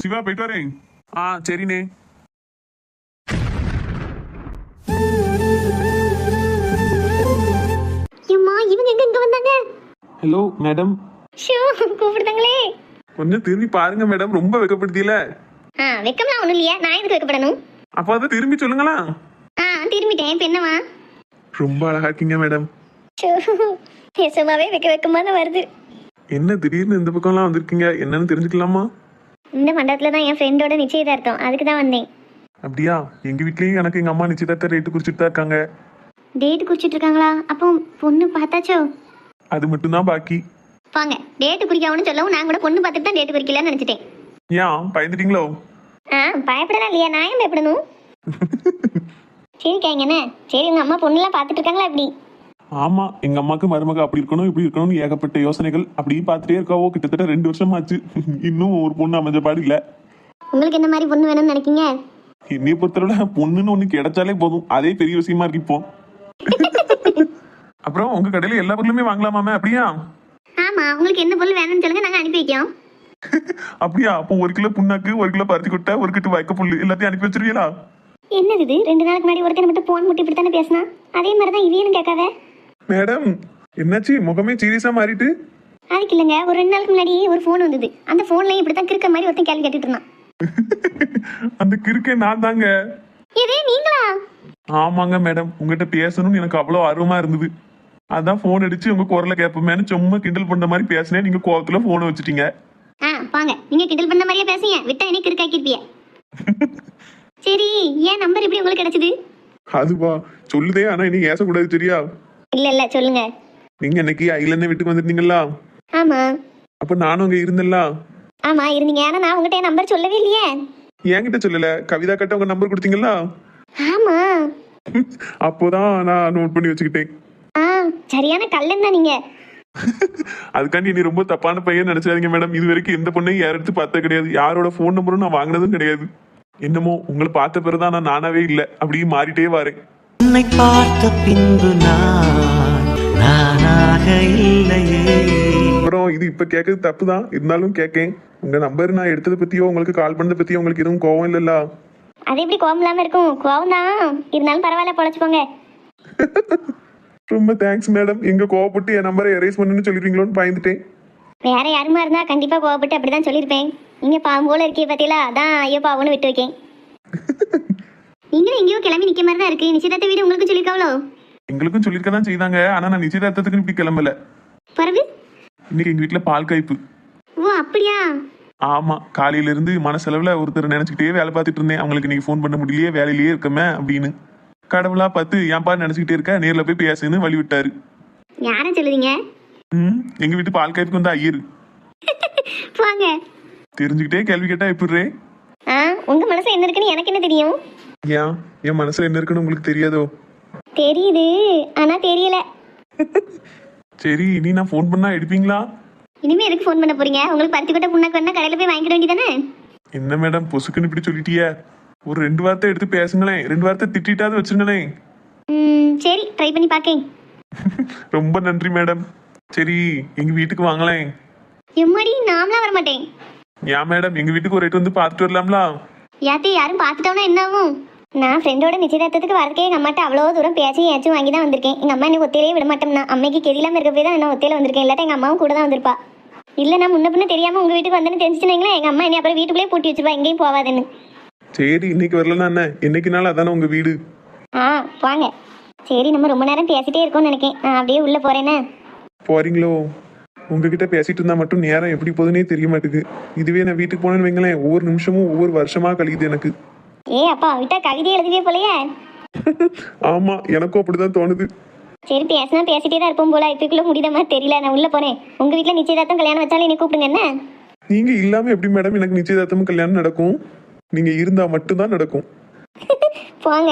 சிவா போயிட்டு வரேன். ஆ சரிண்ணே. ஐயம்மா இவங்க எங்க இங்க வந்தாங்க? ஹலோ மேடம் ஷோ கூப்பிடுதாங்களே. கொஞ்சம் திரும்பி பாருங்க மேடம் ரொம்ப வெக்கப்படுத்தியல. ஆ வெக்கம்லாம் ஒண்ணும் இல்லையா? நான் எதுக்கு வைக்கப்படணும்? அப்போ அதை திரும்பி சொல்லுங்களா? ஆ திரும்பிட்டேன். இப்ப என்னவா ரொம்ப அழகா இருக்கீங்க மேடம் ஷோ நிஜமாவே வெக்க வெக்கமா தான் வருது. என்ன திடீர்னு இந்த பக்கம்லாம் வந்திருக்கீங்க? என்னன்னு தெரிஞ்சுக்கலாமா? இந்த மண்டபத்துல தான் என் ஃப்ரெண்டோட நிச்சயதார்த்தம். அதுக்கு தான் வந்தேன். அப்படியா? எங்க வீட்லயும் எனக்கு எங்க அம்மா நிச்சயதார்த்த ரேட்டு குறிச்சிட்டு தான் இருக்காங்க. டேட் குறிச்சிட்டு இருக்காங்களா? அப்போ பொண்ணு பார்த்தாச்சோ? அது மட்டும்தான் பாக்கி. வாங்க டேட்டு குறிக்காமனு சொல்லவும் நான் கூட பொண்ணு பார்த்துட்டு தான் டேட்டு குறிக்கலன்னு நினைச்சிட்டேன். ஏன்? பயந்துட்டீங்களோ? ஆ பயப்படலாம் இல்லையா? நான் ஏன் பயப்படணும்? சரி கேங்கண்ணே சரி உங்க அம்மா பொண்ணுலாம் பார்த்துட்டு இருக்காங்களா எப்படி? ஆமா எங்க அம்மாக்கு மருமக அப்படி இருக்கணும் இப்படி இருக்கணும்னு ஏகப்பட்ட யோசனைகள் அப்படியே பார்த்துட்டே இருக்காவோ? கிட்டத்தட்ட ரெண்டு வருஷம் ஆச்சு இன்னும் ஒரு பொண்ணு அமைஞ்ச பாடு இல்ல. உங்களுக்கு என்ன மாதிரி பொண்ணு வேணும்னு நினைக்கீங்க? என்னைய பொறுத்தவரை பொண்ணுன்னு ஒண்ணு கிடைச்சாலே போதும். அதே பெரிய விஷயமா இருக்கு இப்போ. அப்புறம் உங்க கடையில எல்லா பொருளுமே வாங்கலாமாமே? அப்படியா? ஆமா உங்களுக்கு என்ன பொருள் வேணும்னு சொல்லுங்க நாங்க அனுப்பி வைக்கோம் அப்படியா? அப்போ ஒரு கிலோ புண்ணாக்கு ஒரு கிலோ பருத்தி கொட்டை ஒரு கட்டு வைக்க புல்லு எல்லாத்தையும் அனுப்பி வச்சிருவீங்களா? என்னது இது? ரெண்டு நாளுக்கு முன்னாடி ஒருத்தனை மட்டும் போன் முட்டி இப்படி தானே பேசினா? அதே மாதிரி தான் இவையும் கேட்காத? மேடம் என்னாச்சு? முகமே சீரியஸா மாறிட்டு? அதுக்கு இல்லைங்க. ஒரு ரெண்டு நாளுக்கு முன்னாடி ஒரு ஃபோன் வந்தது. அந்த ஃபோன்லையும் இப்படி தான் கிறுக்க மாதிரி ஒருத்தன் கேள்வி கேட்டுட்டு இருந்தான். அந்த கிறுக்கே நான் தாங்க. இதே நீங்களா? ஆமாங்க மேடம். உங்ககிட்ட பேசணும்னு எனக்கு அவ்வளோ ஆர்வமா இருந்தது. அதான் ஃபோன் அடிச்சு உங்க குரலை கேட்போமேனு சும்மா கிண்டல் பண்ற மாதிரி பேசினேன். நீங்க கோவத்துல போனை வச்சுட்டீங்க. ஆ வாங்க. நீங்க கிண்டல் பண்ண மாதிரியே பேசுங்க. விட்டா என்ன கிறுக்காக்கிருப்பிய சரி ஏன் நம்பர் எப்படி உங்களுக்கு கிடைச்சது? அதுவா? சொல்லுதே ஆனா இனி ஏசக்கூடாது சரியா இல்ல இல்ல சொல்லுங்க. நீங்க அன்னைக்கு ஐலண்ட் வீட்டுக்கு வந்திருந்தீங்களா ஆமா. அப்ப நானும் அங்க இருந்தேன்ல? ஆமா இருந்தீங்க. ஆனா நான் உங்ககிட்ட என் நம்பர் சொல்லவே இல்லையே. என்கிட்ட சொல்லல. கவிதா கிட்ட உங்க நம்பர் கொடுத்தீங்களா ஆமா. அப்போதான் நான் நோட் பண்ணி வச்சுக்கிட்டேன். ஆ சரியான கல்லன் தான் நீங்க. அதுக்காண்டி நீ ரொம்ப தப்பான பையன் நினைச்சாதீங்க மேடம். இது வரைக்கும் எந்த பொண்ணையும் யார் எடுத்து பார்த்தது கிடையாது. யாரோட ஃபோன் நம்பரும் நான் வாங்கினதும் கிடையாது. என்னமோ உங்களை பார்த்த பிறகுதான் நான் நானாவே இல்லை. அப்படியே மாறிட்டே வரேன். உன்னை பார்த்த பின்பு நான் நானாக இல்லையே. அப்புறம் இது இப்ப கேட்கறது தப்பு தான் இருந்தாலும் கேட்கேன் உங்க நம்பர் நான் எடுத்ததை பத்தியோ உங்களுக்கு கால் பண்ணதை பத்தியோ உங்களுக்கு எதுவும் கோவம் இல்லல்ல? அது எப்படி கோவம் இல்லாம இருக்கும்? கோவம் தான் இருந்தாலும் பரவாயில்ல பொழைச்சுப்போங்க ரொம்ப தேங்க்ஸ் மேடம் எங்க கோவப்பட்டு என் நம்பரை எரேஸ் பண்ணுன்னு சொல்லிடுவீங்களோன்னு பயந்துட்டேன். வேற யாருமா இருந்தா கண்டிப்பா கோவப்பட்டு அப்படிதான் சொல்லியிருப்பேன். நீங்க பாவம் போல இருக்கே பாத்தீங்களா? அதான் ஐயோ பாவம்னு விட்டு வைக்கேன். நீங்களும் எங்கேயோ கிளம்பி நிக்க மாதிரி தான் இருக்கு. நிச்சயதார்த்த வீடு உங்களுக்கு சொல்லிருக்காவளோ? எங்களுக்கும் சொல்லியிருக்க தான் செய்தாங்க. ஆனா நான் நிச்சயதார்த்தத்துக்கு இப்படி கிளம்பல. பிறகு இன்னைக்கு எங்க வீட்டுல பால் காய்ப்பு. ஓ அப்படியா? ஆமா காலையில இருந்து மனசளவுல ஒருத்தர் நினைச்சுக்கிட்டே வேலை பார்த்துட்டு இருந்தேன். அவங்களுக்கு இன்னைக்கு ஃபோன் பண்ண முடியலையே வேலையிலேயே இருக்கமே அப்படின்னு. கடவுளா பார்த்து ஏன்பா நினைச்சுக்கிட்டே இருக்க? நேர்ல போய் பேசுன்னு வழி விட்டாரு. யாரை சொல்லுதீங்க? ம் எங்க வீட்டு பால் காய்ப்புக்கு வந்து ஐயரு. வாங்க. தெரிஞ்சுக்கிட்டே கேள்வி கேட்டா எப்படி உங்க மனசு என்ன இருக்குன்னு எனக்கு என்ன தெரியும்? ஏன் என் மனசுல என்ன இருக்குன்னு உங்களுக்கு தெரியாதோ? தெரியுது ஆனா தெரியல. சரி இனி நான் ஃபோன் பண்ணா எடுப்பீங்களா? இனிமே எதுக்கு ஃபோன் பண்ண போறீங்க? உங்களுக்கு பருத்தி கொட்டை புண்ணாக்கு வேணா கடையில போய் வாங்கிட வேண்டியதானே? என்ன மேடம் பொசுக்குன்னு இப்படி சொல்லிட்டியே? ஒரு ரெண்டு வார்த்தை எடுத்து பேசுங்களேன். ரெண்டு வார்த்தை திட்டிட்டாவது வச்சுங்களேன் ம் சரி ட்ரை பண்ணி பார்க்கேன் ரொம்ப நன்றி மேடம் சரி எங்க வீட்டுக்கு வாங்களேன். எம்மாடி நாமலாம் வர மாட்டேன் ஏன் மேடம் எங்க வீட்டுக்கு ஒரு ரேட் வந்து பார்த்துட்டு வரலாம்ல? யாத்தே யாரும் பார்த்துட்டோம்னா என்ன ஆகும்? நான் ஃப்ரெண்டோட நிச்சயதார்த்தத்துக்கு வரதுக்கே எங்கள் அம்மாட்ட அவ்வளோ தூரம் பேசி ஏச்சும் வாங்கி தான் வந்திருக்கேன். எங்கள் அம்மா என்ன ஒத்தையிலே விட மாட்டோம்னா அம்மைக்கு கெதிலாம இருக்க போய் தான் நான் ஒத்தையில வந்திருக்கேன். இல்லாட்ட எங்கள் அம்மாவும் கூட தான் வந்திருப்பா. இல்லை நான் முன்ன பின்ன தெரியாமல் உங்கள் வீட்டுக்கு வந்தேன்னு தெரிஞ்சுச்சுனீங்களா எங்கள் அம்மா என்ன அப்புறம் வீட்டுக்குள்ளே பூட்டி வச்சிருப்பா எங்கேயும் போவாதுன்னு. சரி இன்னைக்கு வரலன்னா என்ன? என்னைக்குனாலும் அதானே உங்க வீடு? ஆ வாங்க. சரி நம்ம ரொம்ப நேரம் பேசிட்டே இருக்கோம்னு நினைக்கேன். நான் அப்படியே உள்ளே போகிறேனே போறீங்களோ? உங்ககிட்ட பேசிட்டு இருந்தா மட்டும் நேரம் எப்படி போகுதுன்னே தெரிய மாட்டேங்குது இதுவே நான் வீட்டுக்கு போனேன்னு வைங்களேன் ஒவ்வொரு நிமிஷமும் ஒவ்வொரு வருஷமா கழியுது எனக்கு. ஏ அப்பா விட்டா கவிதை எழுதுவே போலையே. ஆமா எனக்கும் அப்படிதான் தோணுது. சரி பேசினா பேசிட்டே தான் இருப்போம் போல இப்போக்குள்ளே முடியுத மாதிரி தெரியல நான் உள்ளே போகிறேன் உங்கள் வீட்டில் நிச்சயதார்த்தம் கல்யாணம் வச்சாலும் என்னை கூப்பிடுங்க என்ன? நீங்க இல்லாம எப்படி மேடம் எனக்கு நிச்சயதார்த்தமும் கல்யாணம் நடக்கும்? நீங்க இருந்தா மட்டும்தான் நடக்கும். போங்க.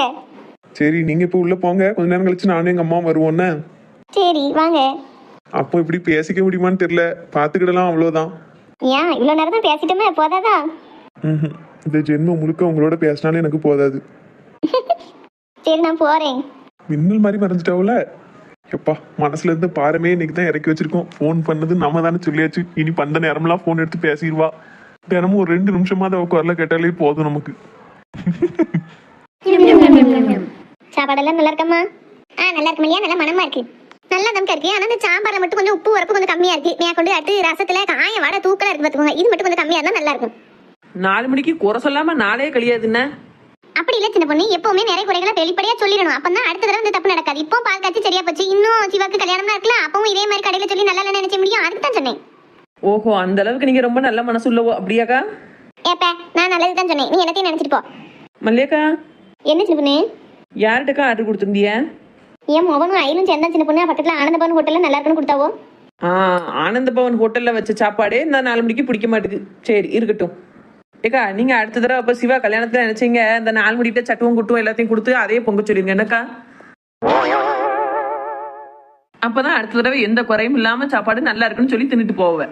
சரி நீங்க இப்ப உள்ள போங்க. கொஞ்ச நேரம் கழிச்சு நானும் எங்க அம்மா வருவோன்னே சரி வாங்க. அப்போ இப்படி பேசிக்க முடியுமான்னு தெரியல. பாத்துக்கிடலாம் அவ்வளவுதான். ஏன் இவ்வளோ நேரம் தான் பேசிட்டோமே போதாதா? ம்ஹும். இந்த ஜென்மம் முழுக்க உங்களோட பேசினாலே எனக்கு போதாது. சரி நான் போகிறேன் மின்னல் மாதிரி மறைஞ்சிட்டாவுல? எப்பா மனசுல இருந்து பாரமே இன்னைக்கு தான் இறக்கி வச்சிருக்கோம். ஃபோன் பண்ணது நம்ம தானே சொல்லியாச்சு. இனி பண்ட நேரம்லாம் ஃபோன் எடுத்து பேசிடுவா தினமும் ஒரு ரெண்டு நிமிஷமா அதை குரல கேட்டாலே போதும் நமக்கு. சாப்பாடெல்லாம் நல்லா இருக்கம்மா? ஆ நல்லா இருக்கு இல்லையா நல்லா மனமா இருக்கு. நல்லா தம்கா இருக்கு. ஆனா இந்த சாம்பார்ல மட்டும் கொஞ்சம் உப்பு உரப்பு கொஞ்சம் கம்மியா இருக்கு. நான் கொண்டு அடுத்து ரசத்துல காய வடை தூக்கலா இருக்கு பாத்துக்கோங்க. இது மட்டும் கொஞ்சம் கம்மியா இருந்தா நல்லா இருக்கும். நாலு மணிக்கு குறை சொல்லாம நாளே கழியாதுண்ணே அப்படி இல்ல சின்ன பொண்ணு. எப்பவுமே நிறைய குறைகளை வெளிப்படையா சொல்லிடணும். அப்பதான் அடுத்த தடவை இந்த தப்பு நடக்காது. இப்போ பால் காய்ச்சி சரியா போச்சு. இன்னும் சிவாக்கு கல்யாணம் இருக்குல்ல அப்பவும் இதே மாதிரி கடையில சொல்லி நல்லா நினைச்ச முடியும். அதுக்கு தான் சொன்னேன். ஓஹோ அந்த அளவுக்கு நீங்க ரொம்ப நல்ல மனசு உள்ளவோ அப்படியாக்கா? ஏப்ப நான் நல்லது தான் சொன்னேன். நீ என்னத்தையும் நினைச்சிட்டு போ. மல்லியாக்கா? என்ன சின்ன பொண்ணு? யார்கிட்டக்கா ஆர்டர் கொடுத்துருந்திய? என் மகனும் அயிலும் சேர்ந்தா சின்ன பொண்ணு. பக்கத்துல ஆனந்தபவன் ஹோட்டல்ல நல்லா இருக்குன்னு கொடுத்தாவோ? ஆனந்த பவன் ஹோட்டல்ல வச்ச சாப்பாடே இந்த நாலு மணிக்கு பிடிக்க மாட்டேங்குது சரி இருக்கட்டும். ஏக்கா நீங்க அடுத்த தடவை அப்ப சிவா கல்யாணத்துல நினைச்சீங்க இந்த நாலு மணிக்கிட்ட சட்டுவம் குட்டுவம் எல்லாத்தையும் கொடுத்து அதே பொங்க சொல்லிருங்க என்னக்கா? அப்பதான் அடுத்த தடவை எந்த குறையும் இல்லாம சாப்பாடு நல்லா இருக்குன்னு சொல்லி தின்னுட்டு போவேன்.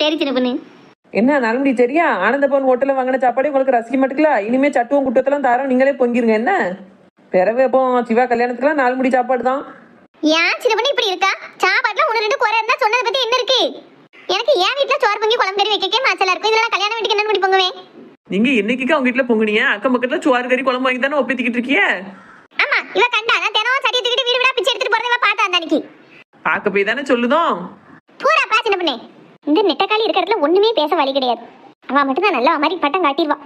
சரி சின்ன பொண்ணு என்ன நலமுடி சரியா? ஆனந்த பவன் ஹோட்டல்ல வாங்கின சாப்பாடு உங்களுக்கு ரசிக்க மாட்டேங்களா? இனிமே சட்டுவம் குட்டத்தெல்லாம் தரோம் நீங்களே பொங்கிருங்க என்ன? பிறகு அப்போ சிவா கல்யாணத்துக்குலாம் நாலு முடி சாப்பாடு தான். ஏன் சின்ன பொண்ணு இப்படி இருக்கா? சாப்பாட்டுல ஒண்ணு ரெண்டு குறை இருந்தா சொன்னதை பத்தி என்ன இருக்கு? எனக்கு என் வீட்டுல சோறு பொங்கி குழம்பு கறி வைக்கக்கே மாச்சலா இருக்கும். இதெல்லாம் கல்யாண வீட்டுக்கு என்ன பண்ணி பொங்குவேன்? நீங்க என்னைக்கு அவங்க வீட்டுல பொங்குனீங்க? அக்கம் பக்கத்துல சுவாறு கறி குழம்பு வாங்கி தானே ஒப்பித்திக்கிட்டு இருக்கிய? ஆமா இவ கண்டா. நான் தினம் சட்டி தூக்கிட்டு வீடு வீடா பிச்சை எடுத்துட்டு போறத இவ பார்த்தா அந்த அன்னைக்கு. பார்க்க போய் தானே சொல்லுதோம்? பூரா பா சின்ன பொண்ணே? இந்த நெட்டக்காளி இருக்கிற இடத்துல ஒண்ணுமே பேச வழி கிடையாது. அவ மட்டும் தான் நல்லா மாதிரி பட்டம் காட்டிடுவா.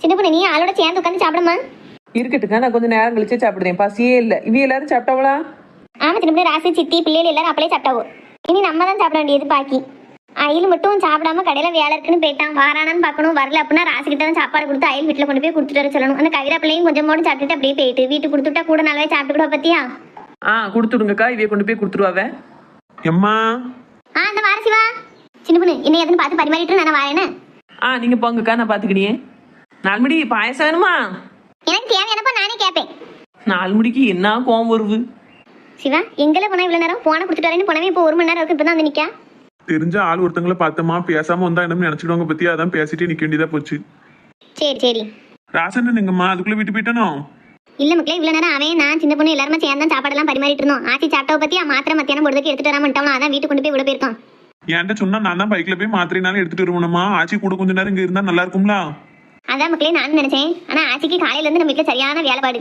சின்ன பொண்ணு நீ ஆளோட சேர்ந்து உட்காந்து சாப்பிடுமா? இருக்கட்டுக்கா நான் கொஞ்சம் நேரம் கழிச்சே சாப்பிடுறேன். பசியே இல்ல. இவ எல்லாரும் சாப்பிட்டாவளா? ஆமா சின்ன பொண்ணு ராசி சித்தி பிள்ளைகள் எல்லாரும் அப்படியே சாப்பிட்டாவோ? இனி நம்ம தான் சாப்பிட வேண்டியது பாக்கி. அயில் மட்டும் சாப்பிடாம கடையில வேலை இருக்குன்னு போயிட்டான். வாரானான்னு பார்க்கணும். வரல அப்படின்னா ராசிக்கிட்ட தான் சாப்பாடு கொடுத்து அயில் வீட்டுல கொண்டு போய் கொடுத்துட்டு வர சொல்லணும். அந்த கவிரா பிள்ளையும் கொஞ்சம் போட்டு சாப்பிட்டுட்டு அப்படியே போயிட்டு. வீட்டுக்கு கொடுத்துட்டா கூட நல்லாவே சாப்பிட்டு கூட பத்தியா? ஆ கொடுத்துடுங்கக்கா. இவைய கொண்டு போய் கொடுத்துருவாவ. எம்மா. ஆ அந்த வார சிவா. சின்ன பொண்ணு என்ன எதுன்னு பார்த்து பரிமாறிட்டு நான் வரேன்னு ஆ நீங்க போங்கக்கா நான் பாத்துக்கினியே நாலு மணி பாயசம் வேணுமா? எனக்கு தேவையானப்ப நானே கேட்பேன் நாலு மணிக்கு என்ன கோவம் வருது சிவா எங்கெல்லாம் போனா இவ்வளவு நேரம்? போன கொடுத்துட்டு வரேன்னு போனவே இப்போ ஒரு மணி நேரம் இருக்கு. இப்பதான் வந்து நிக்கா. தெரிஞ்ச ஆள் ஒருத்தங்களை பார்த்தோமா பேசாம வந்தா என்னன்னு நினைச்சிடுவாங்க பத்தி அதான் பேசிட்டே நிக்க வேண்டியதா போச்சு. சரி சரி. ராசன் எங்கம்மா? அதுக்குள்ள விட்டு போயிட்டானோ? இல்ல மக்களே இவ்வளவு நேரம் அவன் நான் சின்ன பொண்ணு எல்லாருமே சேர்ந்து தான் சாப்பாடெல்லாம் பரிமாறிட்டு இருந்தோம். ஆச்சி சாப்பிட்டவ பத்தி மாத்திரை மத்தியானம் பொழுதுக்கு எடுத்துட்டு வராமட்டாலும் அதான் வீட்டுக்கு கொண்டு போய் விட போயிருக்கான் என்கிட்ட சொன்னா நான் தான் பைக்ல போய் மாத்திரைனாலும் எடுத்துட்டு வருவணுமா ஆச்சி கூட கொஞ்ச நேரம் இங்க இருந்தா நல்லா இருக்கும்ல? அதான் மக்களே நானும் நினைச்சேன். ஆனா ஆச்சிக்கு காலையில இருந்து நம்ம வீட்டுல சரியான வேலைப்பாடு.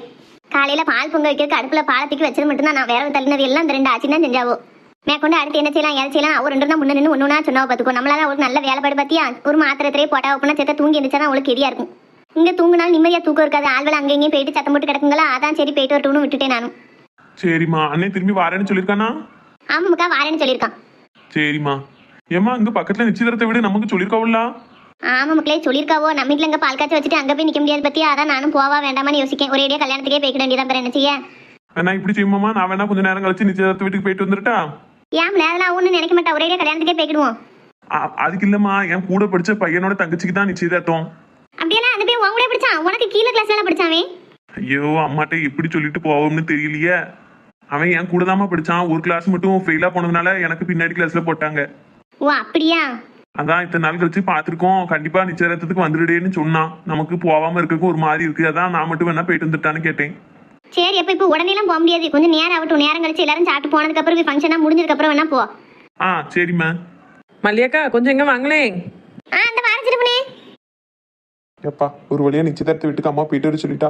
காலையில பால் பொங்க வைக்கிறதுக்கு அடுப்புல பாலத்துக்கு வச்சது மட்டும் தான் நான் வேற தள்ளினது எல்லாம் இந்த ரெண்டு ஆச்சி தான் செஞ்சாவோ. மேற்கொண்டு அடுத்து என்ன செய்யலாம் ஏது செய்யலாம் அவர் ரெண்டு தான் முன்ன நின்று ஒண்ணுனா சொன்னா பாத்துக்கோ. நம்மளால ஒரு நல்ல வேலைப்பாடு பத்தியா? ஒரு மாத்திரத்திலே போட்டா அப்படின்னா சேர்த்த தூங்கி இருந்துச்சா அவளுக்கு எரியா இருக்கும். இங்க தூங்குனாலும் நிம்மதியா தூக்கம் இருக்காது. ஆள்வேலை அங்கே இங்கேயும் போயிட்டு சத்தம் போட்டு கிடக்குங்களா? அதான் சரி போயிட்டு வரட்டும்னு விட்டுட்டேன் நானும் சரிம்மா. அண்ணன் திரும்பி வரேன்னு சொல்லியிருக்கானா? ஆமாக்கா வாரேன்னு சொல்லியிருக்கான். சரிம்மா. ஏம்மா இங்க பக்கத்துல நிச்சயதாரத்தை விட. நமக்கு சொல்லியிருக்காவுல்ல? ஆமா மக்களே சொல்லியிருக்காவோ? நம்ம வீட்டுல இங்க பால் காய்ச்சி வச்சுட்டு அங்க போய் நிக்க முடியாது பத்தியா? அதான் நானும் போவா வேண்டாமான்னு யோசிக்கேன். ஒரேடியா கல்யாணத்துக்கே போய்க்க வேண்டியதான் என்ன செய்ய? வேணா இப்படி செய்யுமாமா நான் வேணா கொஞ்ச நேரம் கழிச்சு நிச்சயதார்த்த வீட்டுக்கு போயிட்டு வந்துட்டா ஏன் அதெல்லாம் ஒன்றும் நினைக்க மாட்டா? ஒரேடியா கல்யாணத்துக்கே போய்க்கிடுவோம். அதுக்கு இல்லம்மா. என் கூட படிச்ச பையனோட தங்கச்சிக்கு தான் நிச்சயதார்த்தம். அப்படியெல்லாம் அந்த போய் உன் கூட படிச்சான்? உனக்கு கீழே கிளாஸ்ல படிச்சாவே ஐயோ அம்மாட்ட எப்படி சொல்லிட்டு போவோம்னு தெரியலையே. அவன் என் கூட தாம்மா படிச்சான். ஒரு கிளாஸ் மட்டும் ஃபெயிலா போனதுனால எனக்கு பின்னாடி கிளாஸ்ல போட்டாங்க. ஓ அப்படியா? அதான் இத்தனை நாள் கழிச்சு பார்த்திருக்கோம். கண்டிப்பா நிச்சயதார்த்தத்துக்கு வந்துடுடேன்னு சொன்னான். நமக்கு போகாம இருக்கக்கும் ஒரு மாதிரி இருக்கு. அதான் நான் மட்டும் வேணா போயிட்டு வந்துட்டான்னு கேட்டேன். சரி அப்ப இப்போ உடனே எல்லாம் போக முடியாது. கொஞ்சம் நேரம் ஆகட்டும். நேரம் கழிச்சு எல்லாரும் சாப்பிட்டு போனதுக்கு அப்புறம் ஃபங்க்ஷனா முடிஞ்சதுக்கு அப்புறம் வேணா போ. ஆ சரிம்மா மல்லியாக்கா கொஞ்சம் எங்க வாங்களேன் ஆ அந்த வாரம் சிறுபனே எப்பா ஒரு வழியா நிச்சயதார்த்த வீட்டுக்கு அம்மா போயிட்டு வர சொல்லிட்டா.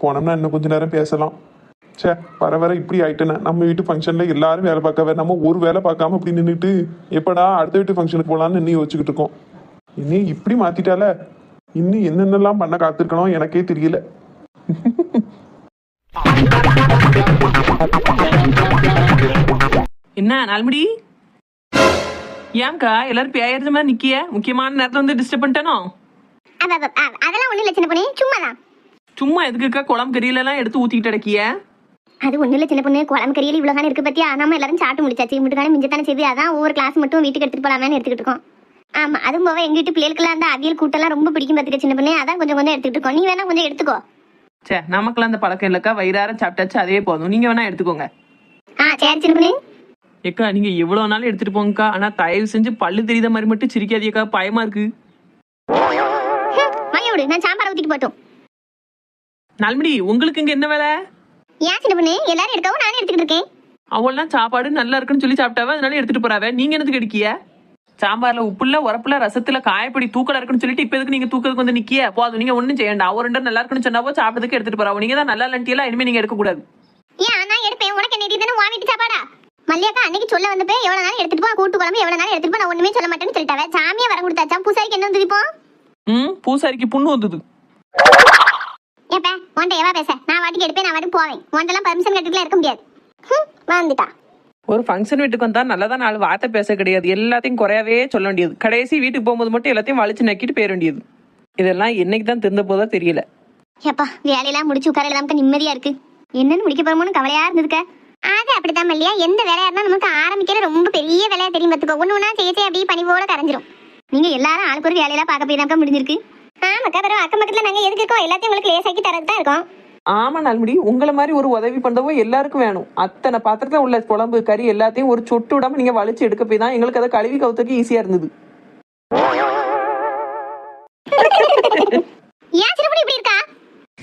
போனோம்னா இன்னும் கொஞ்ச நேரம் பேசலாம். ச்சே வர வர இப்படி ஆயிட்டேனே நம்ம வீட்டு ஃபங்க்ஷன்ல எல்லாரும் வேலை பார்க்கவே நம்ம ஒரு வேலை பார்க்காம இப்படி நின்றுட்டு எப்படா அடுத்த வீட்டு ஃபங்க்ஷனுக்கு போகலான்னு இன்னும் யோசிச்சுக்கிட்டு இருக்கோம். இன்னும் இப்படி மாத்திட்டால இன்னும் என்னென்னலாம் பண்ண காத்திருக்கணும் எனக்கே தெரியல. என்ன நாலுமடி? ஏன்க்கா எல்லாரும் பேயறது மாதிரி நிக்கிய? முக்கியமான நேரத்துல வந்து டிஸ்டர்ப் பண்ணிட்டேனோ? அதெல்லாம் ஒண்ணும் இல்ல சின்ன பொண்ணு. சும்மா தான் சும்மா எதுக்குக்கா குளம் கறியில எல்லாம் எடுத்து ஊத்திக்கிட்டு அடக்கிய அது ஒண்ணும் இல்ல சின்ன பொண்ணு. குழம்பு கறியல் இவ்வளவு இருக்கு பத்தியா? நம்ம எல்லாரும் சாப்பிட்டு முடிச்சாச்சு. முட்டுக்கான மிஞ்சத்தானே செய்து. அதான் ஒவ்வொரு கிளாஸ் மட்டும் வீட்டுக்கு எடுத்துட்டு போலாமேன்னு எடுத்துக்கிட்டு இருக்கோம். ஆமா அதுவும் போக எங்க வீட்டு பிள்ளைகளுக்குலாம் அந்த அவியல் கூட்டெல்லாம் ரொம்ப பிடிக்கும் பாத்துக்க சின்ன பொண்ணு. அதான் கொஞ்சம் கொஞ்சம் எடுத்துக்கிட்டு இருக்கோம். நீ வேணா கொஞ்சம் எடுத்துக்கோ. சே நமக்கெல்லாம் அந்த பழக்கம் இல்லக்கா. வயிறார சாப்பிட்டாச்சு அதே போதும். நீங்க வேணா எடுத்துக்கோங்க. ஆ சரி சின்ன ஏக்கா நீங்க எவ்வளவு நாள் எடுத்துட்டு போங்கக்கா. ஆனா தயவு செஞ்சு பல்லு தெரியுத மாதிரி மட்டும் சிரிக்காதீக்கா பயமா இருக்கு. மையோடு நான் சாம்பார் ஊத்திட்டு போட்டோம் நாலுமடி உங்களுக்கு இங்க என்ன வேலை? ஏன் சின்ன பொண்ணு எல்லாரும் எடுக்கவும் நானே எடுத்துக்கிட்டு இருக்கேன். அவள்லாம் சாப்பாடு நல்லா இருக்குன்னு சொல்லி சாப்பிட்டாவ அதனால எடுத்துட்டு போறாவ. நீங்க என்னத்துக்கு எடுக்கிய? சாம்பார்ல உப்புல உரப்புல ரசத்துல காயப்படி தூக்கலா இருக்குன்னு சொல்லிட்டு இப்ப எதுக்கு நீங்க தூக்கிறதுக்கு வந்து நிக்கிய? போதும் நீங்க ஒண்ணும் செய்ய வேண்டாம். ஒரு ரெண்டு நல்லா இருக்குன்னு சொன்னாவோ சாப்பிட்டதுக்கு எடுத்துட்டு போறாவோ நீங்க தான் நல்லா இல்லன்ட்டியெல்லாம் இனிமே நீங்க எடுக்க கூடாது ஏன் நான் எடுப்பேன். உனக்கு என்ன தானே உன் வீட்டு சாப்பாடா? மல்லியாக்கா அன்னைக்கு சொல்ல வந்தப்ப எவ்வளவு நாள் எடுத்துட்டு போ கூட்டு குழம்பு எவ்வளவு நாள் எடுத்துட்டு போ நான் ஒண்ணுமே சொல்ல மாட்டேன்னு சொல்லிட்டாவே. சாமியா வர கொடுத்தாச்சா? பூசாரிக்கு என்ன வந்து இப்போ? ம் பூசாரிக்கு புண்ணு வந்தது. ஏப்பா உன்ட்ட எவா பேச? நான் வாட்டிக்கு எடுப்பேன் நான் வாட்டுக்கு போவேன். உன்ட்டெல்லாம் பர்மிஷன் கட்டுக்கலாம் இருக்க முடியாது. வந்துட்டா. ஒரு ஃபங்க்ஷன் வீட்டுக்கு வந்தா நல்லதா நாலு வார்த்தை பேச கிடையாது. எல்லாத்தையும் குறையவே சொல்ல வேண்டியது. கடைசி வீட்டுக்கு போகும்போது மட்டும் எல்லாத்தையும் வலிச்சு நக்கிட்டு போயிட வேண்டியது. இதெல்லாம் என்னைக்கு தான் திருந்த போதா தெரியல. ஏப்பா வேலையெல்லாம் முடிச்சு உட்கார நமக்கு நிம்மதியா இருக்கு. என்னன்னு முடிக்க போறோமோன்னு கவலையா இருந்ததுக்க அது அப்படிதான் இல்லையா எந்த வேலையா இருந்தா நமக்கு ஆரம்பிக்கிற ரொம்ப பெரிய வேலையா தெரியும் பார்த்துக்கோ. ஒண்ணு ஒண்ணா செய்ய செய்ய அப்படியே பணிவோட கரைஞ்சிரும். நீங்க எல்லாரும் ஆளுக்கு ஒரு வேலையெல்லாம் பார்க்க போய் தான் முடிஞ்சிருக்கு. ஆமாக்கா பிறகு அக்கம் பக்கத்துல நாங்க எதுக்கு இருக்கோம்? எல்லாத்தையும் உங்களுக்கு லேசாக்கி தரது தான் இருக்கோம். ஆமா நாள்முடி உங்களை மாதிரி ஒரு உதவி பண்றவோ எல்லாருக்கும் வேணும். அத்தனை பாத்திரத்துல உள்ள குழம்பு கறி எல்லாத்தையும் ஒரு சொட்டு விடாம நீங்க வலிச்சு எடுக்க போய் தான் எங்களுக்கு அதை கழுவி கவுத்துக்கு ஈஸியா இருந்தது.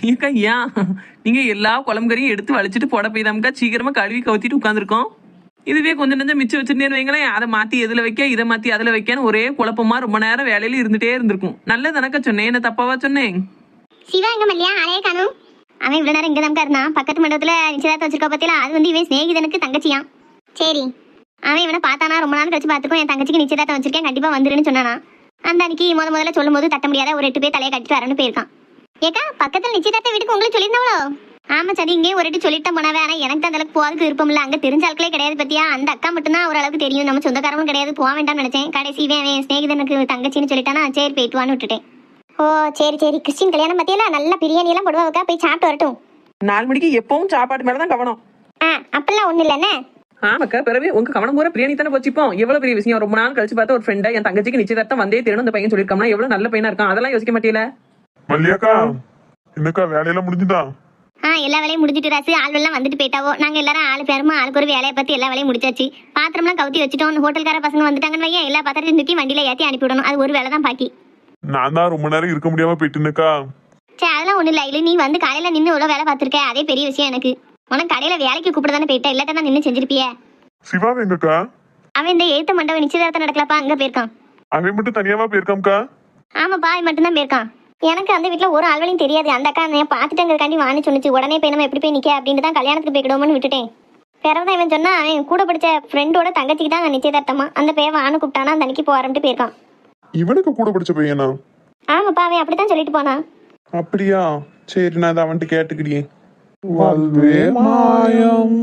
ஏக்கா ஏன்? நீங்க எல்லா குழம்பு கறியும் எடுத்து வலிச்சிட்டு போட போய் தான்க்கா சீக்கிரமா கழுவி கவுத்திட்டு உட்காந்துருக்கோம் இதுவே கொஞ்சம் நெஞ்சம் மிச்சம் வச்சிருந்தேன்னு வைங்களேன் அதை மாத்தி எதுல வைக்க இதை மாத்தி அதுல வைக்கன்னு ஒரே குழப்பமா ரொம்ப நேரம் வேலையில இருந்துட்டே இருந்திருக்கும். நல்லது எனக்கா சொன்னேன் என்ன தப்பாவா சொன்னேன்? சிவா எங்க மல்லியா காணும். அவன் இவ்வளவு நேரம் இங்கே தான் இருந்தான். பக்கத்து மண்டபத்தில் நிச்சயதார்த்தம் வச்சிருக்கா பத்தியில அது வந்து இவன் சிநேகிதனுக்கு தங்கச்சியான் சரி. அவன் இவனை பார்த்தானா? ரொம்ப நாள் கழிச்சு பார்த்துக்கும் என் தங்கச்சிக்கு நிச்சயதார்த்தம் வச்சிருக்கேன். கண்டிப்பாக வந்துருன்னு சொன்னானா. அந்த அன்னைக்கு முத முதல்ல சொல்லும் போது தட்ட முடியாத ஒரு எட்டு பேர் தலையை கட்டிட்டு வரேன்னு போயிருக்கான். ஏக்கா பக்கத்தில் நிச்சயதார்த்த வீட்டுக்கு உங்களுக்கு சொல்லியிருந்தாவளோ ஆமா சரி இங்கே ஒரு எட்டு சொல்லிட்டு போனவே. ஆனால் எனக்கு அந்த அளவுக்கு போகிறதுக்கு விருப்பம் இல்லை. அங்கே தெரிஞ்ச ஆட்களே கிடையாது பத்தியா? அந்த அக்கா மட்டும்தான் ஓரளவுக்கு தெரியும். நம்ம சொந்தக்காரமும் கிடையாது. போக வேண்டாம்னு நினைச்சேன். கடைசி இவன் அவன் சிநேகிதனுக்கு தங்கச்சின்னு சொல்லிட்டானா? சரி போயிட்டு வான்னு விட்டுட்டேன். ஓ சரி சரி. கிறிஸ்டின் கல்யாணம் பத்தியில நல்ல பிரியாணி எல்லாம் போடுவாக்கா போய் சாப்பிட்டு வரட்டும். நாலு மணிக்கு எப்பவும் சாப்பாட்டு மேலதான் கவனம். ஆ அப்பெல்லாம் ஒண்ணு இல்லைண்ணே ஆமாக்கா பிறகு உங்க கவனம் பூரா பிரியாணி தானே வச்சுப்போம் எவ்வளவு பெரிய விஷயம். ரொம்ப நாள் கழிச்சு பார்த்தா ஒரு ஃப்ரெண்டா என் தங்கச்சிக்கு நிச்சயதார்த்தம் வந்தே தேணும் அந்த பையன் சொல்லிருக்காமனா எவ்வளவு நல்ல பையனா இருக்கான். அதெல்லாம் யோசிக்க மாட்டீல மல்லியாக்கா என்னக்கா வேலையெல்லாம் முடிஞ்சுதா? ஆ எல்லா வேலையும் முடிஞ்சிட்டு ராசு. ஆள் எல்லாம் வந்துட்டு போயிட்டாவோ. நாங்க எல்லாரும் ஆளு பேருமா ஆளுக்கு ஒரு வேலையை பத்தி எல்லா வேலையும் முடிச்சாச்சு. பாத்திரம்லாம் கவுத்தி வச்சுட்டோம். ஹோட்டல்கார பசங்க வந்துட்டாங்கன்னு வையன். எல்லா பாத்திரத்தையும் தூக்கி வண்டியில ஏத்தி அனுப்பி விடணும். அது ஒரு வேலை தான் பாக்கி. நான் தான் ரொம்ப நேரம் இருக்க முடியாம போயிட்டுனக்கா? சரி அதெல்லாம் ஒண்ணு இல்ல. இல்ல நீ வந்து காலையில நின்று இவ்வளவு வேலை பார்த்திருக்க. அதே பெரிய விஷயம் எனக்கு. உனக்கு கடையில வேலைக்கு கூப்பிட தானே போயிட்ட. இல்லாட்ட தான் நின்று செஞ்சிருப்பிய. சிவா எங்கக்கா? அவன் இந்த எழுத்த மண்டபம் நிச்சயதார்த்தம் நடக்கலப்பா. அங்க போயிருக்கான். அவன் மட்டும் தனியாவா போயிருக்காம்க்கா? ஆமாப்பா அவன் மட்டும்தான் போயிருக்கான். எனக்கு அந்த வீட்ல ஒரு ஆள்களையும் தெரியாது. அந்த அக்கா நான் பார்த்துட்டேங்கிறக்காண்டி வான்னு சொன்னிச்சு. உடனே போய் நம்ம எப்படி போய் நிக்க? அப்படின்னு தான் கல்யாணத்துக்கு போய்க்கிடுவோம்னு விட்டுட்டேன். பிறகுதான் இவன் சொன்னா அவன் கூட படிச்ச ஃப்ரெண்டோட தங்கச்சிக்கு தான் நிச்சயதார்த்தமா. அந்த பையன் வான்னு கூப்பிட்டானா அந்த அன்னைக்கு போறேன்ட்டு போயிருக்கான். இவனுக்கு கூட படிச்ச பையனா? ஆமாப்பா அவன் அப்படித்தான் சொல்லிட்டு போனான் அப்படியா? சரி நான் அதை அவன்கிட்ட கேட்டுக்கிறியே வாழ்வே மாயம்.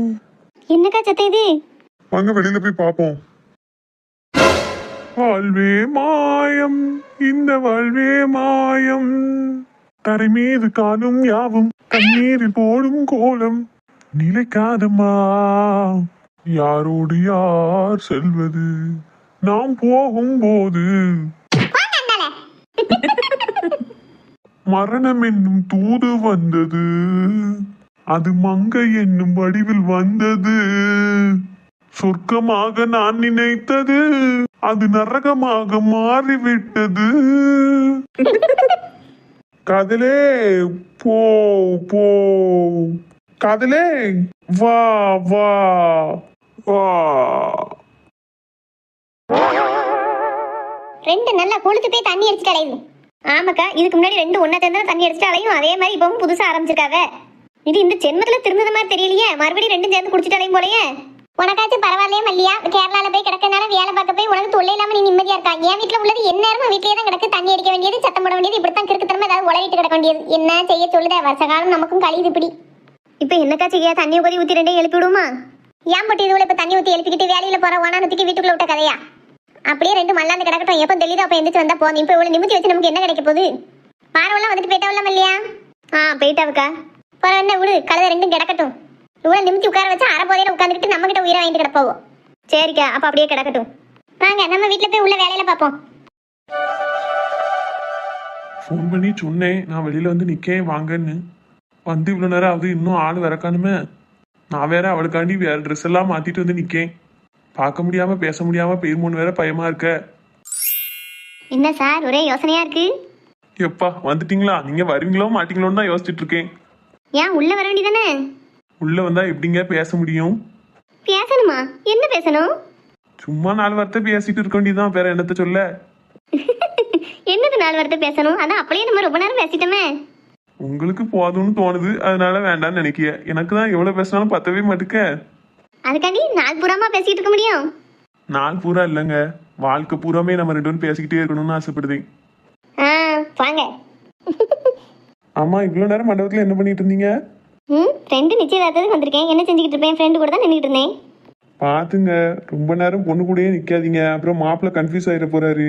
என்னக்கா சத்த இது? வாங்க வெளியில போய் பாப்போம் வாழ்வே மாயம். இந்த வாழ்வே மாயம். தரை மீது காணும் யாவும் கண்ணீரில் போடும் கோலம். நிலைக்காதம்மா. யாரோடு யார் செல்வது? நாம் போகும்போது மரணம் என்னும் தூது வந்தது. அது மங்கை என்னும் வடிவில் வந்தது. சொர்க்கமாக நான் நினைத்தது அது நரகமாக மாறிவிட்டது. கதிலே போ போ. கதிலே வா வா வா. ரெண்டு நல்லா கொளுத்து போய் தண்ணி அடிச்சுட்டு அலையுது ஆமாக்கா இதுக்கு முன்னாடி ரெண்டு ஒன்னா சேர்ந்தா தண்ணி அடிச்சுட்டு அலையும். அதே மாதிரி இப்பவும் புதுசா ஆரம்பிச்சிருக்காவ. இது இந்த ஜென்மத்துல திருந்தத மாதிரி தெரியலையே. மறுபடியும் ரெண்டும் சேர்ந்து குடிச்சிட்டு அலையும் போலயே. உனக்காச்சும் பரவாயில்லையே மல்லியா? கேரளால போய் கிடக்கனால வேலை பார்க்க போய் உனக்கு தொல்லை இல்லாம நீ நிம்மதியா இருக்கா? என் வீட்டுல உள்ளது என்ன நேரமும் வீட்லயே தான் கிடக்கு. தண்ணி அடிக்க வேண்டியது சத்தம் போட வேண்டியது இப்படித்தான் கிறுக்குத்தனமா ஏதாவது உலகிட்டு கிடக்க வேண்டியது. என்ன செய்ய சொல்லுதே வருஷ காலம் நமக்கும் கழியுது இப்படி. இப்ப என்னக்கா செய்ய? தண்ணி உபதி ஊத்தி ரெண்டையும் எழுப்பி விடுமா ஏன் போட்டு இதுல இப்ப தண்ணி ஊத்தி எழுப்பிக்கிட்டு வேலையில போற ஒனானத்துக்கு வீட்டுக்குள்ள விட்ட கதையா? அப்படியே ரெண்டு மல்லாந்து கிடக்கட்டும். எப்போ தெளிதோ அப்போ எந்திரிச்சு வந்தா போதும். இப்போ இவ்வளோ நிமித்தி வச்சு நமக்கு என்ன கிடைக்க போகுது? பார்வெல்லாம் வந்துட்டு போயிட்டாவலாம் இல்லையா? ஆ போயிட்டாவுக்கா பரவ என்ன விடு கழுத ரெண்டும் கிடக்கட்டும். இவ்வளோ நிமித்தி உட்கார வச்சா அரை போதையில உட்காந்துக்கிட்டு நம்ம கிட்ட உயிரை வாங்கிட்டு கிடப்பாவோ. சரிக்கா அப்போ அப்படியே கிடக்கட்டும். வாங்க நம்ம வீட்டில் போய் உள்ள வேலையில பார்ப்போம். ஃபோன் பண்ணி சொன்னேன். நான் வெளியில் வந்து நிற்கேன் வாங்கன்னு. வந்து இவ்வளோ நேரம் ஆகுது இன்னும் ஆள் வரக்கானுமே. நான் வேற அவளுக்காண்டி வேற ட்ரெஸ் எல்லாம் மாத்திட்டு வந்து நிக்கேன். பார்க்க முடியாம பேச முடியாம பெருமூணு வேற பயமா இருக்க? என்ன சார் ஒரே யோசனையா இருக்கு? எப்பா வந்துட்டீங்களா? நீங்க வருவீங்களோ மாட்டீங்களோன்னு தான் யோசிச்சுட்டு இருக்கேன். ஏன் உள்ள வர வேண்டியதானே? உள்ள வந்தா எப்படிங்க பேச முடியும்? பேசணுமா? என்ன பேசணும்? சும்மா நாலு வார்த்தை பேசிட்டு இருக்க வேண்டியதுதான் வேற என்னத்த சொல்ல? என்னது நாலு வார்த்தை பேசணும்? அதான் அப்படியே நம்ம ரொம்ப நேரம் பேசிட்டோமே. உங்களுக்கு போதும்னு தோணுது அதனால வேண்டாம்னு நினைக்கிய. எனக்கு தான் எவ்வளவு பேசினாலும் பத்தவே மாட்டுக்க. அதுக்காண்டி நாள் பூராமா பேசிட்டு இருக்க முடியும்? நாள் பூரா இல்லைங்க. வாழ்க்கை பூராமே நம்ம ரெண்டு பேரும் பேசிக்கிட்டே இருக்கணும்னு ஆசைப்படுதேன். ஆ வாங்க. ஆமா இவ்வளவு நேரம் மண்டபத்துல என்ன பண்ணிட்டு இருந்தீங்க? ம் ஃப்ரெண்டு நிச்சயதார்த்தத்துக்கு வந்திருக்கேன். என்ன செஞ்சுக்கிட்டு இருப்பேன்? ஃப்ரெண்டு கூட தான் நின்றுட்டு இருந்தேன். பாத்துங்க. ரொம்ப நேரம் பொண்ணு கூடயே நிக்காதீங்க. அப்புறம் மாப்பிள்ள கன்ஃபியூஸ் ஆயிட போறாரு.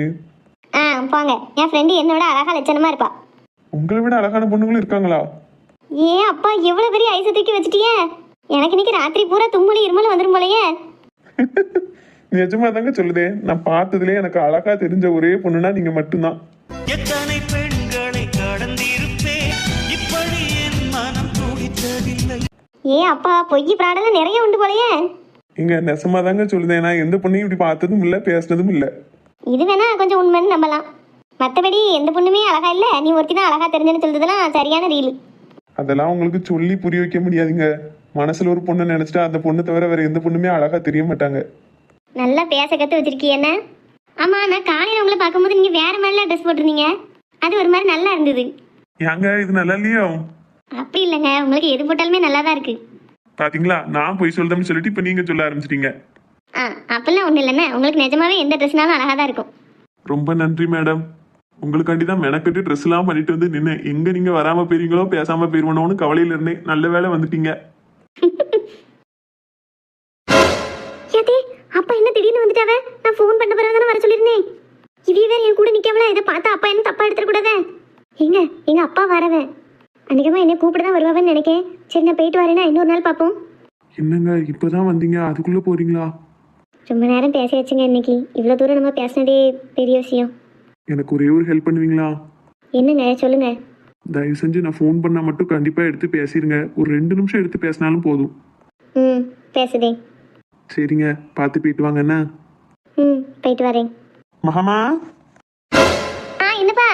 ஆ போங்க. என் ஃப்ரெண்டு என்னோட அழகா லட்சணமா இருப்பா. உங்களை விட அழகான பொண்ணுங்களும் இருக்காங்களா? ஏன் அப்பா எவ்வளவு பெரிய ஐசை தூக்கி வச்சிட்டியே? எனக்கு இன்னைக்கு ராத்திரி பூரா தும்முலி இருமல் வந்துரும் போலயே. நிஜமா தாங்க சொல்லுதே. நான் பார்த்ததுலே எனக்கு அழகா தெரிஞ்ச ஒரே பொண்ணுனா நீங்க மட்டும்தான். எத்தனை பெண்களை கடந்திருப்பேன்? இப்படி என் மனம் துடித்ததில்லை. ஏன் அப்பா பொய் பிராடெல்லாம் நிறைய உண்டு போலயே. இங்க நெசமா தாங்க சொல்லுதேன் நான் எந்த பொண்ணையும் இப்படி பார்த்ததும் இல்ல பேசினதும் இல்ல. இது வேணா கொஞ்சம் உண்மைன்னு நம்பலாம். மற்றபடி எந்த பொண்ணுமே அழகா இல்ல. நீ ஒருத்தி தான் அழகா தெரிஞ்சுன்னு சொல்றதுலாம் சரியான ரீல். அதெல்லாம் உங்களுக்கு சொல்லி புரிய வைக்க முடியாதுங்க. மனசுல ஒரு பொண்ணு நினைச்சிட்டா அந்த பொண்ணு தவிர வேற எந்த பொண்ணுமே அழகா தெரிய மாட்டாங்க. நல்லா பேச கத்து வச்சிருக்கீ என்ன? ஆமா நான் காலையில உங்களை பார்க்கும்போது நீங்க வேற மாதிரிலாம் ட்ரெஸ் போட்டிருந்தீங்க. அது ஒரு மாதிரி நல்லா இருந்தது. ஏங்க இது நல்லா இல்லையோ? அப்படி இல்லைங்க. உங்களுக்கு எது போட்டாலுமே நல்லா தான் இருக்கு. பாத்தீங்களா? நான் போய் சொல்றேன்னு சொல்லிட்டு இப்ப நீங்க சொல்ல ஆரம்பிச்சிட்டீங்க. ஆ அப்படிலாம் ஒன்றும் இல்லைண்ணே. உங்களுக்கு நிஜமாவே எந்த ட்ரெஸ்னாலும் அழகா தான் இருக்கும். ரொம்ப நன்றி மேடம் உங்களுக்காண்டி தான் மெனக்கட்டு ட்ரெஸ் எல்லாம் பண்ணிட்டு வந்து நின்று எங்க நீங்க வராம போயிருங்களோ பேசாம போயிருவனோன்னு கவலையில இருந்தேன். நல்ல வேலை வந்துட்டீங்க யாத்தே அப்பா வந்துட்டாவே நான் ஃபோன் பண்ண பிறகு தானே வர சொல்லியிருந்தேன். இவ வேற என் கூட நிக்காமல? இதை பார்த்தா அப்பா என்ன தப்பா எடுத்துக்கூடாதே எங்க எங்க அப்பா வரவன் அன்னைக்கமா என்ன கூப்பிட தான் வருவாவன்னு நினைக்கேன். சரி நான் போயிட்டு வரேன்னா இன்னொரு நாள் பார்ப்போம். என்னங்க இப்பதான் வந்தீங்க? அதுக்குள்ள போறீங்களா? ரொம்ப நேரம் பேசியாச்சுங்க இன்னைக்கு. இவ்வளோ தூரம் நம்ம பேசினதே பெரிய விஷயம். எனக்கு ஒரே ஒரு ஹெல்ப் பண்ணுவீங்களா? என்னங்க சொல்லுங்க. தயவு செஞ்சு நான் ஃபோன் பண்ணா மட்டும் கண்டிப்பா எடுத்து பேசிருங்க. ஒரு ரெண்டு நிமிஷம் எடுத்து பேசினாலும் போதும். ம் பேசுதே. சரிங்க பார்த்து போயிட்டு வாங்க என்ன? ம் போயிட்டு வரேன். மகமா? ஆ என்னப்பா?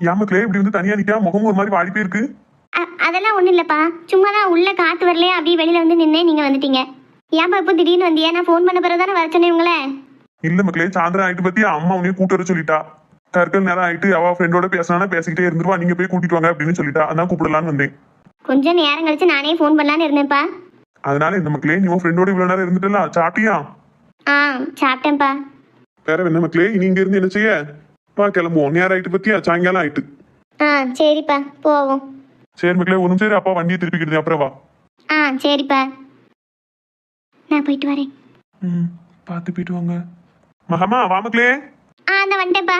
யாமக்களே இப்படி வந்து தனியா நிக்கா முகம் ஒரு மாதிரி வாடி போயிருக்கு. அ- அதெல்லாம் ஒன்றும் இல்லைப்பா. சும்மா தான் உள்ள காற்று வரலையே அப்படியே வெளியில் வந்து நின்னே நீங்கள் வந்துட்டீங்க. ஏன்பா இப்போ திடீர்னு வந்தியா? நான் ஃபோன் பண்ண பிறகு தானே வர சொன்னேன் உங்களை இல்ல மக்களே சாயந்தரம் ஆயிட்டு பத்தி அம்மா உன்னைய கூட்டு வர சொல்லிட்டா. கற்கள் நேரம் ஆயிட்டு அவ ஃப்ரெண்டோட பேசினா பேசிக்கிட்டே இருந்துருவா நீங்க போய் கூட்டிட்டு வாங்க அப்படின்னு சொல்லிட்டா. அதான் கூப்பிடலான்னு வந்தேன். கொஞ்சம் நேரம் கழிச்சு நானே ஃபோன் பண்ணலான்னு இருந்தேன்ப்பா. அதனால இந்த மக்களே நீ உன் ஃப்ரெண்டோட இவ்வளவு நேரம் இருந்துட்டல சாப்பிட்டியா? ஆ சாப்பிட்டேன்ப்பா. வேற என்ன மக்களே இனி இங்க இருந்து என்ன செய்ய? பா கிளம்புவோம். நேரம் ஆயிட்டு பத்தியா? சாயங்காலம் ஆயிட்டு. ஆ சரிப்பா. போவோம். சரி மக்களே நிமிஷம் இரு, அப்பா வண்டியை திருப்பிக்கிட்டு அப்புறம் வா. ஆ சரிப்பா. நான் போயிட்டு வரேன். ம் பார்த்து போயிட்டு வாங்க. மகமா வா மக்களே. ஆ அந்த வந்துட்டேன்ப்பா.